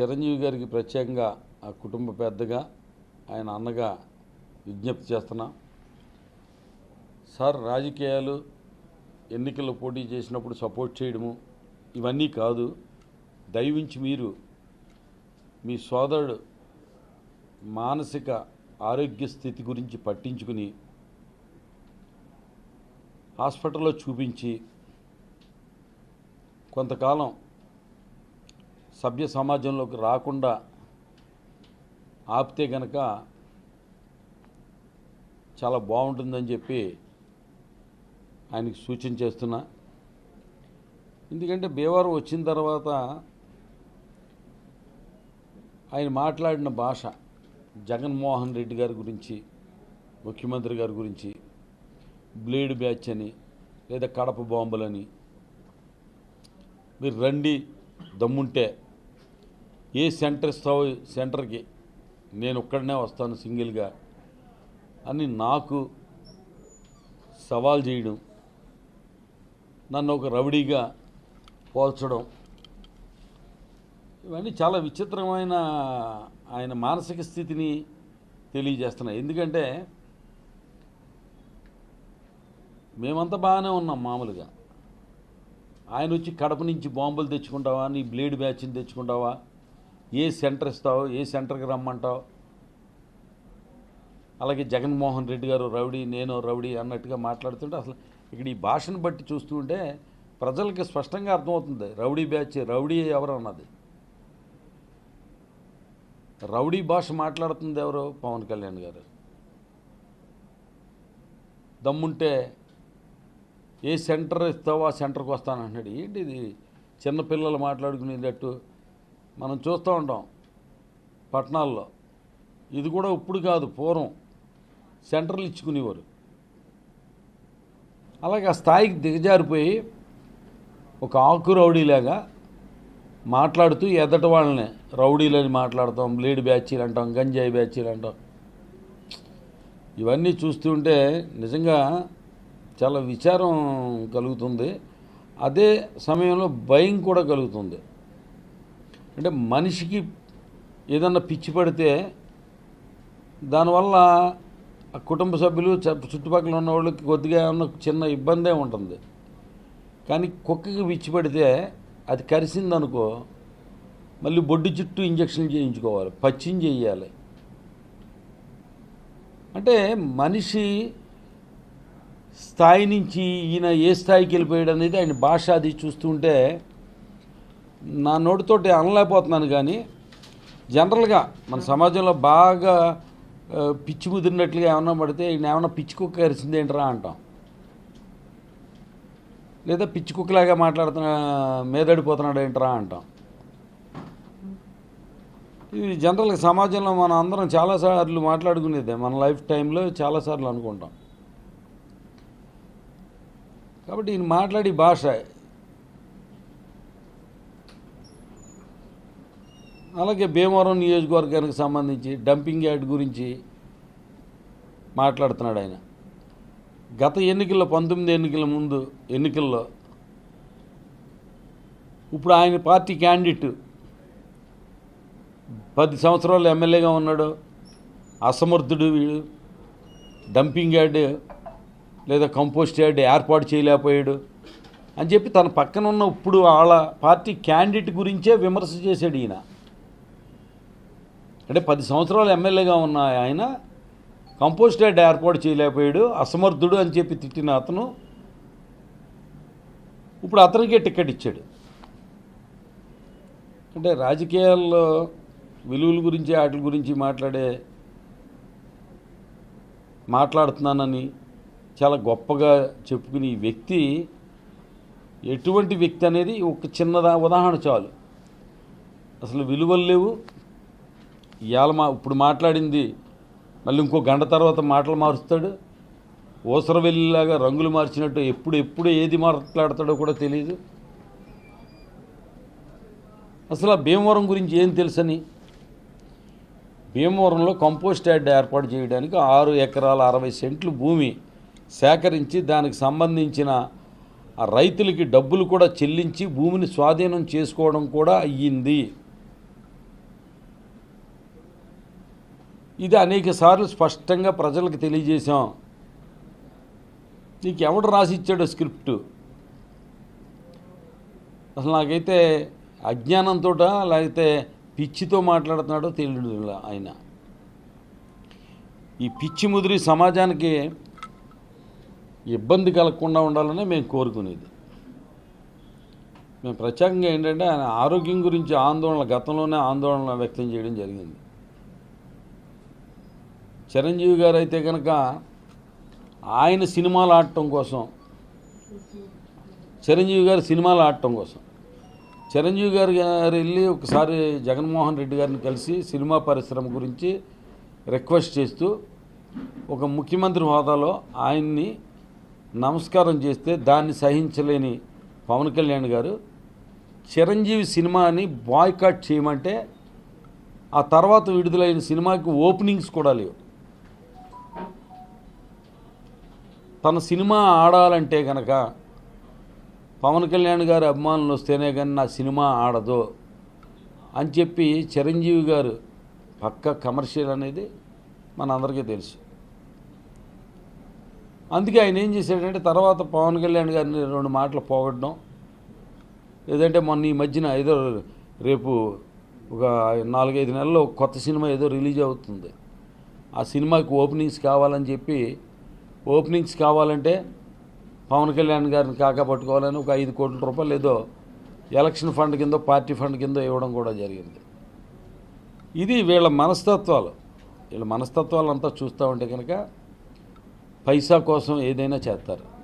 చిరంజీవి గారికి ప్రత్యేకంగా ఆ కుటుంబ పెద్దగా ఆయన అన్నగా విజ్ఞప్తి చేస్తున్నా. సార్ రాజకీయాలు ఎన్నికల్లో పోటీ చేసినప్పుడు సపోర్ట్ చేయడము ఇవన్నీ కాదు. దయవించి మీరు మీ సోదరుడు మానసిక ఆరోగ్య స్థితి గురించి పట్టించుకుని హాస్పిటల్లో చూపించి కొంతకాలం సభ్య సమాజంలోకి రాకుండా ఆపితే గనక చాలా బాగుంటుందని చెప్పి ఆయనకి సూచన చేస్తున్నా. ఎందుకంటే భీమవరం వచ్చిన తర్వాత ఆయన మాట్లాడిన భాష జగన్మోహన్ రెడ్డి గారి గురించి ముఖ్యమంత్రి గారి గురించి బ్లేడ్ బ్యాచ్ అని లేదా కడప బాంబులని మీరు రండి. దమ్ముంటే ఏ సెంటర్ ఇస్తావో సెంటర్కి నేను ఒక్కడనే వస్తాను సింగిల్గా అని నాకు సవాల్ చేయడం నన్ను ఒక రౌడీగా పోల్చడం ఇవన్నీ చాలా విచిత్రమైన ఆయన మానసిక స్థితిని తెలియజేస్తున్నాయి. ఎందుకంటే మేమంతా బాగానే ఉన్నాం మామూలుగా. ఆయన వచ్చి కడప నుంచి బాంబులు తెచ్చుకుంటావా? నీ బ్లేడ్ బ్యాచ్ని తెచ్చుకుంటావా? ఏ సెంటర్ ఇస్తావు? ఏ సెంటర్కి రమ్మంటావు? అలాగే జగన్మోహన్ రెడ్డి గారు రౌడీ నేను రౌడీ అన్నట్టుగా మాట్లాడుతుంటే అసలు ఇక్కడ ఈ భాషను బట్టి చూస్తుంటే ప్రజలకి స్పష్టంగా అర్థమవుతుంది. రౌడీ బ్యాచ్ రౌడీ ఎవరు అన్నది రౌడీ భాష మాట్లాడుతుంది ఎవరు? పవన్ కళ్యాణ్ గారు. దమ్ముంటే ఏ సెంటర్ ఇస్తావో ఆ సెంటర్కి వస్తాను అంటున్నాడు. ఏంటి ఇది చిన్నపిల్లలు మాట్లాడుకునేటట్టు మనం చూస్తూ ఉంటాం పట్టణాల్లో. ఇది కూడా ఇప్పుడు కాదు పూర్వం. సెంటర్లు ఇచ్చుకునేవారు. అలాగే ఆ స్థాయికి దిగజారిపోయి ఒక ఆకు రౌడీలాగా మాట్లాడుతూ ఎదట వాళ్ళని. రౌడీలని మాట్లాడతాం బ్లేడ్ బ్యాచీలు అంటాం గంజాయి బ్యాచీలు అంటాం. ఇవన్నీ చూస్తుంటే నిజంగా చాలా విచారం కలుగుతుంది. అదే సమయంలో భయం కూడా కలుగుతుంది. అంటే మనిషికి ఏదన్నా పిచ్చి పడితే దానివల్ల ఆ కుటుంబ సభ్యులు చ- చుట్టుపక్కల ఉన్న వాళ్ళకి కొద్దిగా ఏమన్నా చిన్న ఇబ్బందే ఉంటుంది. కానీ కుక్కకి పిచ్చి పడితే అది కరిసిందనుకో మళ్ళీ బొడ్డు చుట్టూ ఇంజక్షన్ చేయించుకోవాలి. పచ్చిం చేయాలి. అంటే మనిషి స్థాయి నుంచి ఈయన ఏ స్థాయికి వెళ్ళిపోయాడు అనేది ఆయన భాష అది చూస్తుంటే నా నోటితోటి అనలేకపోతున్నాను కానీ జనరల్గా మన సమాజంలో బాగా పిచ్చి ముదిరినట్లుగా ఏమన్నా పడితే ఈయన ఏమన్నా పిచ్చి కుక్క కరిసింది ఏంట్రా అంటాం. లేదా పిచ్చి కుక్కలాగా మాట్లాడుతున్న మీదడిపోతున్నాడు ఏంట్రా అంటాం. ఇది జనరల్గా సమాజంలో మనం అందరం చాలాసార్లు మాట్లాడుకునేదే మన లైఫ్ టైంలో చాలాసార్లు అనుకుంటాం. కాబట్టి ఈయన మాట్లాడి భాష. అలాగే భీమవరం నియోజకవర్గానికి సంబంధించి డంపింగ్ యార్డ్ గురించి మాట్లాడుతున్నాడు ఆయన. గత ఎన్నికల్లో పంతొమ్మిది ఎన్నికల ముందు ఎన్నికల్లో ఇప్పుడు ఆయన పార్టీ క్యాండిడేట్. పది సంవత్సరాలు ఎమ్మెల్యేగా ఉన్నాడు. అసమర్థుడు వీడు. డంపింగ్ యార్డ్ లేదా కంపోస్ట్ యార్డ్ ఏర్పాటు చేయలేకపోయాడు అని చెప్పి తన పక్కన ఉన్న ఇప్పుడు వాళ్ళ పార్టీ క్యాండిడేట్ గురించే విమర్శ చేశాడు ఈయన. అంటే పది సంవత్సరాలు ఎమ్మెల్యేగా ఉన్న ఆయన కంపోస్ట్ యార్డ్ ఏర్పాటు చేయలేకపోయాడు అసమర్థుడు అని చెప్పి తిట్టిన అతను ఇప్పుడు అతనికే టికెట్ ఇచ్చాడు. అంటే రాజకీయాల్లో విలువల గురించి వాటి గురించి మాట్లాడే మాట్లాడుతున్నానని చాలా గొప్పగా చెప్పుకునే ఈ వ్యక్తి ఎటువంటి వ్యక్తి అనేది ఒక చిన్నదా ఉదాహరణ చాలు. అసలు విలువలు లేవు. ఇవాళ మా ఇప్పుడు మాట్లాడింది మళ్ళీ ఇంకో గంట తర్వాత మాటలు మారుస్తాడు. ఊసరవెల్లిలాగా రంగులు మార్చినట్టు ఎప్పుడు ఎప్పుడు ఏది మాట్లాడతాడో కూడా తెలియదు అసలు ఆ భీమవరం గురించి ఏం తెలుసని? భీమవరంలో కంపోస్ట్ యార్డ్ ఏర్పాటు చేయడానికి ఆరు ఎకరాల అరవై సెంట్లు భూమి సేకరించి దానికి సంబంధించిన రైతులకి డబ్బులు కూడా చెల్లించి భూమిని స్వాధీనం చేసుకోవడం కూడా అయ్యింది. ఇది అనేక సార్లు స్పష్టంగా ప్రజలకు తెలియజేశాం. నీకు ఎవడు రాసి ఇచ్చాడో అసలు నాకైతే అజ్ఞానంతో లేకపోతే పిచ్చితో మాట్లాడుతున్నాడో తెలియదు ఆయన. ఈ పిచ్చి ముదిరి సమాజానికి ఇబ్బంది కలగకుండా ఉండాలని మేము కోరుకునేది. మేము ప్రత్యేకంగా ఏంటంటే ఆయన ఆరోగ్యం గురించి ఆందోళన గతంలోనే ఆందోళన వ్యక్తం చేయడం జరిగింది. చిరంజీవి గారు అయితే కనుక ఆయన సినిమాలు ఆడటం కోసం చిరంజీవి గారు సినిమాలు ఆడటం కోసం చిరంజీవి గారు గారు వెళ్ళి ఒకసారి జగన్మోహన్ రెడ్డి గారిని కలిసి సినిమా పరిశ్రమ గురించి రిక్వెస్ట్ చేస్తూ ఒక ముఖ్యమంత్రి హోదాలో ఆయన్ని నమస్కారం చేస్తే దాన్ని సహించలేని పవన్ కళ్యాణ్ గారు చిరంజీవి సినిమాని బాయ్కాట్ చేయమంటే ఆ తర్వాత విడుదలైన సినిమాకి ఓపెనింగ్స్ కూడా లేవు. తన సినిమా ఆడాలంటే కనుక పవన్ కళ్యాణ్ గారి అభిమానులు వస్తేనే కానీ నా సినిమా ఆడదు అని చెప్పి చిరంజీవి గారు పక్క కమర్షియల్ అనేది మనందరికీ తెలుసు. అందుకే ఆయన ఏం చేశాడంటే తర్వాత పవన్ కళ్యాణ్ గారిని రెండు మాటలు పోగొట్టడం. లేదంటే మొన్న ఈ మధ్యన ఏదో రేపు ఒక నాలుగైదు నెలల్లో కొత్త సినిమా ఏదో రిలీజ్ అవుతుంది. ఆ సినిమాకి ఓపెనింగ్స్ కావాలని చెప్పి ఓపెనింగ్స్ కావాలంటే పవన్ కళ్యాణ్ గారిని కాకపట్టుకోవాలని ఒక ఐదు కోట్ల రూపాయలు ఏదో ఎలక్షన్ ఫండ్ కింద పార్టీ ఫండ్ కింద ఇవ్వడం కూడా జరిగింది. ఇది వీళ్ళ మనస్తత్వాలు. వీళ్ళ మనస్తత్వాలు అంతా చూస్తూ ఉంటే కనుక పైసా కోసం ఏదైనా చేస్తారు.